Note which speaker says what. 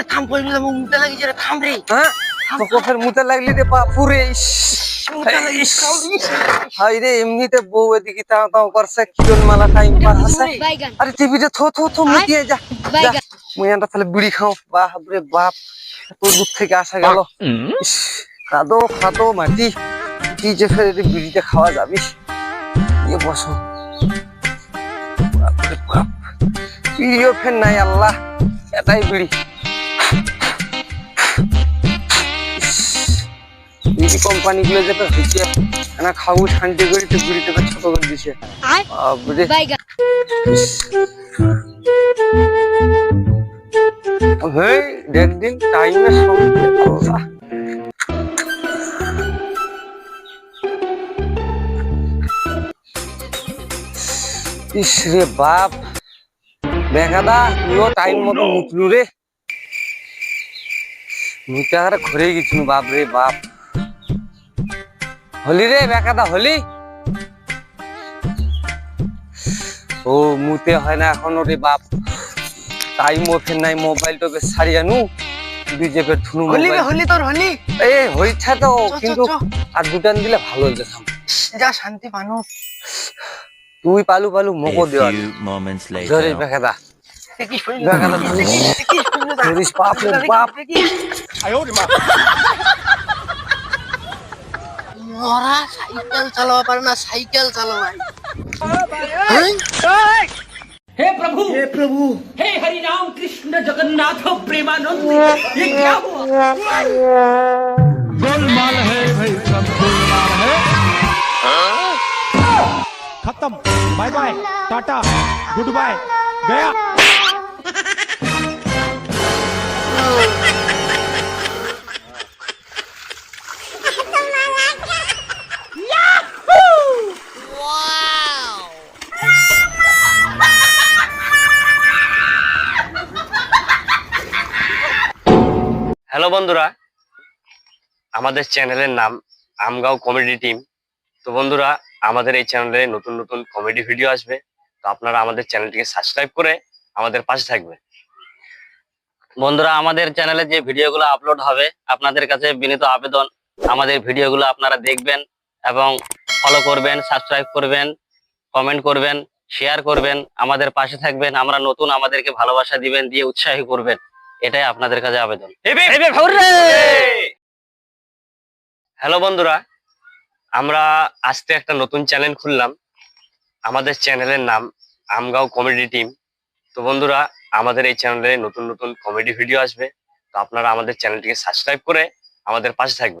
Speaker 1: রে থাম রে মুতে লাগিছে রে থাম রে।
Speaker 2: হ্যাঁ? তোকে ফের মুতে লাগলি রে বাপুরে ইস। হাই রে। এমনিতে বউ এদিকে তাও তাও করছে কিরণ মালা টাইম পার হাসে আরে টিভিতে থো থো থো মুতিয়ে যা যা। মুই আনটা তাহলে বিড়ি খাও। বাপ রে বাপ এত দূর থেকে আসা গেল। কাদো ফাদো মাটি। কি যে ফের বিড়িতে খাওয়া যাবি। ইয়ে বসো। বাপ রে বাপ বিড়িও ফের নাই আল্লাহ। এটাই বিড়ি। বিড়ি কোম্পানি গুলো যেটা হয়েছে না খাব শান্তি করে তো বিড়িতে ছোট করে দিছে। দেখ দিন টাইমের সঙ্গে আল্লাহ ইস রে বাপ। বেকাদা তুইও টাইম মতো মুতলু রে। ঘরে গেছিল বাপ রে বাপ। হলি রে বেকাদা হলি? ও মুতে হয় না এখন রে বাপ। টাইম ওপেন নাই মোবাইল টোকে সারি আনু। বিজেপি ধুনু
Speaker 1: হলি
Speaker 2: মোবাইল।
Speaker 1: হলি তোর হলি?
Speaker 2: এ হইছে তো কিন্তু। আর দুটান দিলে ভালো হইতো সাম
Speaker 1: যা শান্তি পানো
Speaker 2: তুই পালু পালু মকো দেওয়া। ধরে. বেকাদা।
Speaker 1: দেখিস হইলি
Speaker 2: বেকাদা ধরিস। বাপ রে বাপ।
Speaker 1: মরা সাইকেল চালাবা পারে না সাইকেল চালাবাই
Speaker 3: हे प्रभु हे प्रभु हे हरि राम कृष्ण जगन्नाथ प्रेमानंद ये क्या हुआ
Speaker 4: गोलमाल है भाई सब गोलमाल है खत्म bye bye tata good bye गया
Speaker 5: হ্যালো বন্ধুরা, আমাদের চ্যানেলের নাম আমগাঁও কমেডি টিম। তো বন্ধুরা, আমাদের এই চ্যানেলে নতুন নতুন কমেডি ভিডিও আসবে। তো আপনারা আমাদের চ্যানেলটিকে সাবস্ক্রাইব করে আমাদের পাশে থাকবেন। বন্ধুরা, আমাদের চ্যানেলে যে ভিডিওগুলো আপলোড হবে, আপনাদের কাছে বিনীত আবেদন। আমাদের ভিডিওগুলো আপনারা দেখবেন এবং ফলো করবেন সাবস্ক্রাইব করবেন কমেন্ট করবেন শেয়ার করবেন, আমাদের পাশে থাকবেন। আমরা নতুন, আমাদেরকে ভালোবাসা দিবেন, দিয়ে উৎসাহী করবেন। এটাই আপনাদের কাছে আবেদন। হ্যালো বন্ধুরা আমরা আজকে একটা নতুন চ্যানেল খুললাম। আমাদের চ্যানেলের নাম আমগাঁও কমেডি টিম তো বন্ধুরা আমাদের এই চ্যানেলে নতুন নতুন কমেডি ভিডিও আসবে। তো আপনারা আমাদের চ্যানেলটিকে সাবস্ক্রাইব করে আমাদের পাশে থাকবেন।